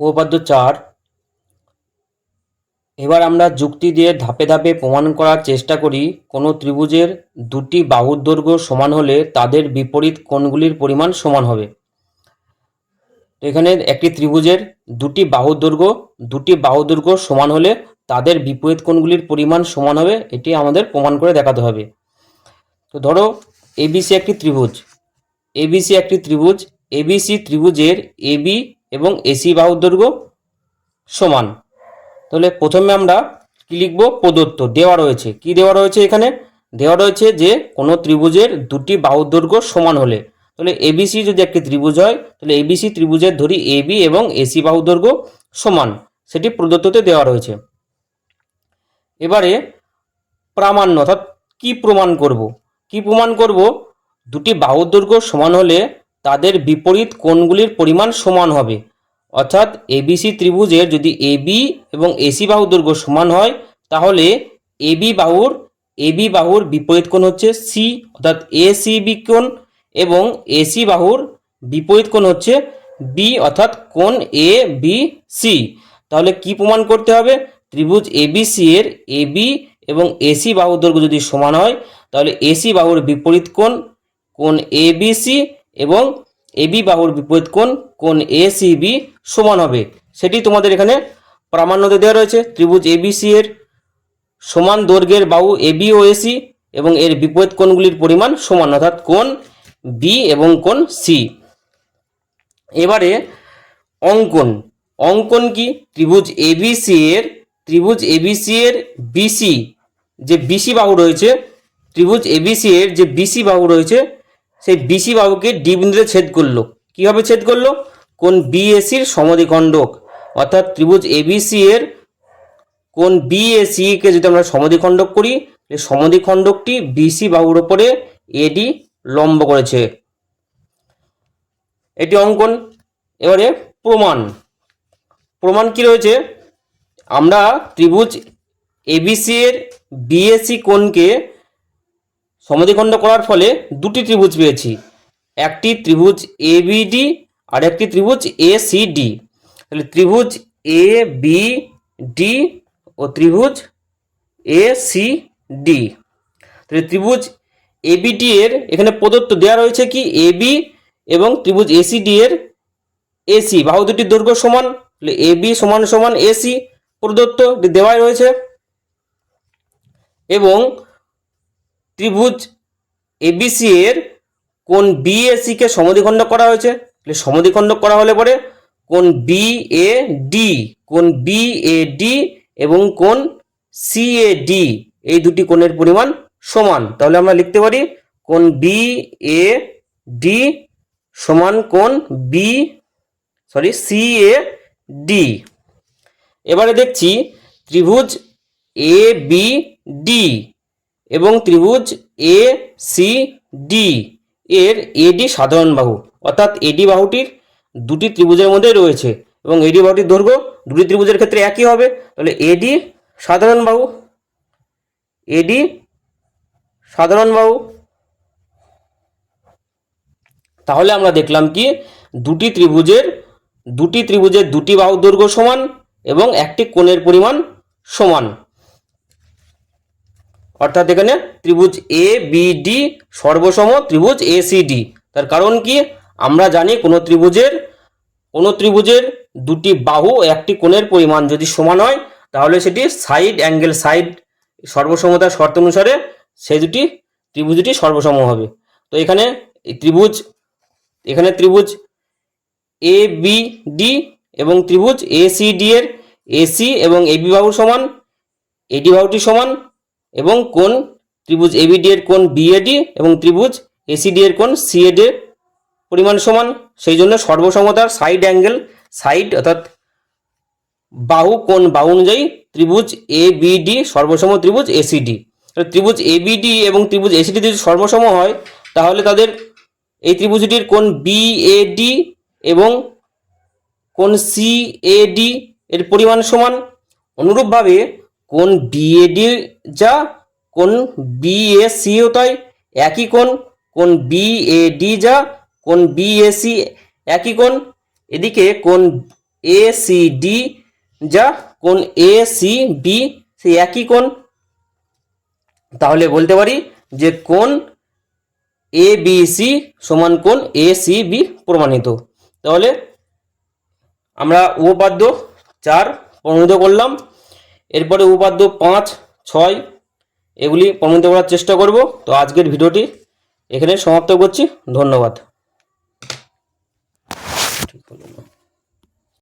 উপপাদ্য চার। এবার আমরা যুক্তি দিয়ে ধাপে ধাপে প্রমাণ করার চেষ্টা করি, কোনো ত্রিভুজের দুটি বাহুর দৈর্ঘ্য সমান হলে তাদের বিপরীত কোণগুলির পরিমাণ সমান হবে। তো এখানে একটি ত্রিভুজের দুটি বাহুর দৈর্ঘ্য, দুটি বাহুর দৈর্ঘ্য সমান হলে তাদের বিপরীত কোণগুলির পরিমাণ সমান হবে, এটি আমাদের প্রমাণ করে দেখাতে হবে। তো ধরো এবিসি একটি ত্রিভুজ। এবিসি একটি ত্রিভুজ এবিসি ত্রিভুজের এবি এবং এসি বাহুর দৈর্ঘ্য সমান। তাহলে প্রথমে আমরা কি লিখব? প্রদত্ত। দেওয়া রয়েছে। কি দেওয়া রয়েছে এখানে? দেওয়া রয়েছে যে কোনো ত্রিভুজের দুটি বাহুর দৈর্ঘ্য সমান হলে। তাহলে এবিসি যদি একটি ত্রিভুজ হয়, তাহলে এবিসি ত্রিভুজের ধরি এবি এবং এসি বাহুর দৈর্ঘ্য সমান। সেটি প্রদত্ততে দেওয়া রয়েছে। এবারে প্রামাণ্য, অর্থাৎ কি প্রমাণ করব? কি প্রমাণ করব? দুটি বাহুর দৈর্ঘ্য সমান হলে তাদের বিপরীত কোণগুলির পরিমাণ সমান হবে। অর্থাৎ এবিসি ত্রিভুজের যদি এবি এবং এসি বাহুর দৈর্ঘ্য সমান হয়, তাহলে এবি বাহুর এবি বাহুর বিপরীত কোণ হচ্ছে সি, অর্থাৎ এ সি বি কোণ এবং এসি বাহুর বিপরীত কোণ হচ্ছে বি, অর্থাৎ কোণ এ বি সি। তাহলে কি প্রমাণ করতে হবে? ত্রিভুজ এবিসি এর এবি এবং এসি বাহুর দৈর্ঘ্য যদি সমান হয়, তাহলে এসি বাহুর বিপরীত কোণ কোণ এবিসি এবং এবি বাহুর বিপরীত কোণ কোণ এসিবি সমান হবে। সেটি তোমাদের এখানে প্রামাণ্যতে দেওয়া রয়েছে। ত্রিভুজ এবিসি এর সমান দৈর্ঘ্যের বাহু এবি ও এসি এবং এর বিপরীত কোণগুলির পরিমাণ সমান, অর্থাৎ কোণ বি এবং কোণ সি এবারে অঙ্কন। অঙ্কন কি? ত্রিভুজ এবিসি এর, ত্রিভুজ এবিসি এর বিসি যে বিসি বাহু রয়েছে, ত্রিভুজ এবিসি এর যে বিসি বাহু রয়েছে সেই বিসি বাহুকে ডি বিন্দুতে ছেদ করল। কীভাবে ছেদ করল? কোন বিএসির সমদ্বিখণ্ডক অর্থাৎ ত্রিভুজ এবিসি এর কোন বিএসি কে যদি আমরা সমদ্বিখণ্ডক করি সমদ্বিখণ্ডকটি বিসি বাহুর ওপরে এডি লম্ব করেছে। এটি অঙ্কন। এবারে প্রমাণ। প্রমাণ কি রয়েছে? আমরা ত্রিভুজ এবিসি এর বিএসি কোণকে সমদ্বিখণ্ড করার ফলে দুটি ত্রিভুজ পেয়েছি। একটি ত্রিভুজ এবিডি আর একটি ত্রিভুজ এসিডি তাহলে ত্রিভুজ এ বি ডি ও ত্রিভুজ এ সি ডি তাহলে ত্রিভুজ এবিডি এর এখানে প্রদত্ত দেওয়া রয়েছে কি? এবি এবং ত্রিভুজ এসিডি এর এসি বাহু দুটির দৈর্ঘ্য সমান, তাহলে এবি সমান সমান এসি প্রদত্ত দেওয়াই রয়েছে। এবং ত্রিভুজ এবিসি এর কোন বিএসি কে সমদ্বিখণ্ড করা হয়েছে? তাহলে সমদ্বিখণ্ড করা হলে পরে কোন বি এ ডি কোন বি এ ডি এবং কোন সি এ ডি এই দুটি কোণের পরিমাণ সমান। তাহলে আমরা লিখতে পারি কোন বি এ ডি সমান কোন B sorry C A D এবারে দেখছি ত্রিভুজ এ বি ডি এবং ত্রিভুজ এ সি ডি এর এডি সাধারণ বাহু। অর্থাৎ এডি বাহুটির দুটি ত্রিভুজের মধ্যে রয়েছে এবং এডি বাহুটির দৈর্ঘ্য দুটি ত্রিভুজের ক্ষেত্রে একই হবে। তাহলে এডি সাধারণ বাহু এডি সাধারণ বাহু। তাহলে আমরা দেখলাম কি, দুটি ত্রিভুজের দুটি ত্রিভুজের দুটি বাহু দৈর্ঘ্য সমান এবং একটি কোণের পরিমাণ সমান। অর্থাৎ এখানে ত্রিভুজ এ বি ডি সর্বসম ত্রিভুজ এ সি তার কারণ কি? আমরা জানি কোনো ত্রিভুজের কোনো ত্রিভুজের দুটি বাহু একটি কোণের পরিমাণ যদি সমান হয়, তাহলে সেটি সাইড অ্যাঙ্গেল, সাইড সর্বসমতার শর্ত অনুসারে সেই দুটি ত্রিভুজ দুটি সর্বসম হবে। তো এখানে ত্রিভুজ এখানে ত্রিভুজ এ বি ডি এবং ত্রিভুজ এ সি ডি এর এসি এবং এবি বাহু সমান এডি বাহুটি সমান এবং কোন ত্রিভুজ এবিডি এর কোন বিএডি এবং ত্রিভুজ এসিডি এর কোন সিএডি এর পরিমাণ সমান? সেই জন্য সর্বসমতার সাইড অ্যাঙ্গেল সাইড অর্থাৎ বাহু কোন বাহু অনুযায়ী ত্রিভুজ এ বিডি সর্বসম ত্রিভুজ এসিডি ত্রিভুজ এবিডি এবং ত্রিভুজ এসিডি যদি সর্বসম হয়, তাহলে তাদের এই ত্রিভুজটির কোন বিএডি এবং কোন সিএডি এর পরিমাণ সমান। অনুরূপভাবে কোন বিএডি যা, কোন বিএসিও তাই একই কোণ, কোন বিএডি যা, কোন বিএসি একই কোণ। এদিকে কোন এ সি ডি যা, কোন এ সি বি সেই একই কোণ। তাহলে বলতে পারি যে কোন এ বি সি সমান কোন এ সি বি প্রমাণিত। তাহলে আমরা উপপাদ্য চার প্রমাণিত করলাম। এরপরে উপাদ্য পাঁচ, ছয়, এগুলি প্রমাণিত করার চেষ্টা করব। তো আজকের ভিডিওটি এখানে সমাপ্ত করছি। ধন্যবাদ।